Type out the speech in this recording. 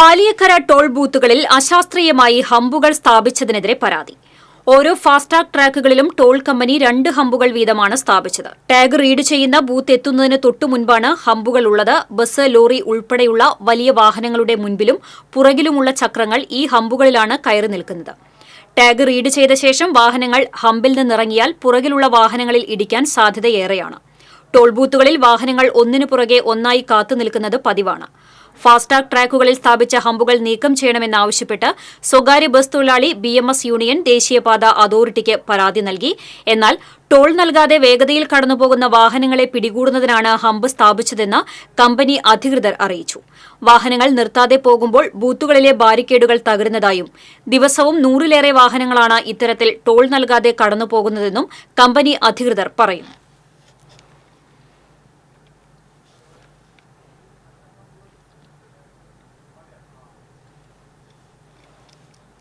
Paliyekkara toll ബൂത്തുകളിൽ അശാസ്ത്രീയമായി ഹമ്പുകൾ സ്ഥാപിച്ചതിനെതിരെ പരാതി. ഓരോ ഫാസ്ടാഗ് ട്രാക്കുകളിലും ടോൾ കമ്പനി രണ്ട് ഹമ്പുകൾ വീതമാണ് സ്ഥാപിച്ചത്. ടാഗ് റീഡ് ചെയ്യുന്ന ബൂത്ത് എത്തുന്നതിന് തൊട്ടു മുൻപാണ് ഹമ്പുകൾ ഉള്ളത്. ബസ് ലോറി ഉൾപ്പെടെയുള്ള വലിയ വാഹനങ്ങളുടെ മുൻപിലും പുറകിലുമുള്ള ചക്രങ്ങൾ ഈ ഹമ്പുകളിലാണ് കയറി നിൽക്കുന്നത്. ടാഗ് റീഡ് ചെയ്ത ശേഷം വാഹനങ്ങൾ ഹമ്പിൽ നിന്നിറങ്ങിയാൽ പുറകിലുള്ള വാഹനങ്ങളിൽ ഇടിക്കാൻ സാധ്യതയേറെയാണ്. ടോൾ ബൂത്തുകളിൽ വാഹനങ്ങൾ ഒന്നിനു പുറകെ ഒന്നായി കാത്തുനിൽക്കുന്നത് പതിവാണ്. ഫാസ്ടാഗ് ട്രാക്കുകളിൽ സ്ഥാപിച്ച ഹമ്പുകൾ നീക്കം ചെയ്യണമെന്നാവശ്യപ്പെട്ട് സ്വകാര്യ ബസ് തൊഴിലാളി ബി എം എസ് യൂണിയൻ ദേശീയപാത അതോറിറ്റിക്ക് പരാതി നൽകി. എന്നാൽ ടോൾ നൽകാതെ വേഗതയിൽ കടന്നുപോകുന്ന വാഹനങ്ങളെ പിടികൂടുന്നതിനാണ് ഹമ്പ് സ്ഥാപിച്ചതെന്ന് കമ്പനി അധികൃതർ അറിയിച്ചു. വാഹനങ്ങൾ നിർത്താതെ പോകുമ്പോൾ ബൂത്തുകളിലെ ബാരിക്കേഡുകൾ തകരുന്നതായും ദിവസവും നൂറിലേറെ വാഹനങ്ങളാണ് ഇത്തരത്തിൽ ടോൾ നൽകാതെ കടന്നുപോകുന്നതെന്നും കമ്പനി അധികൃതർ പറയുന്നു.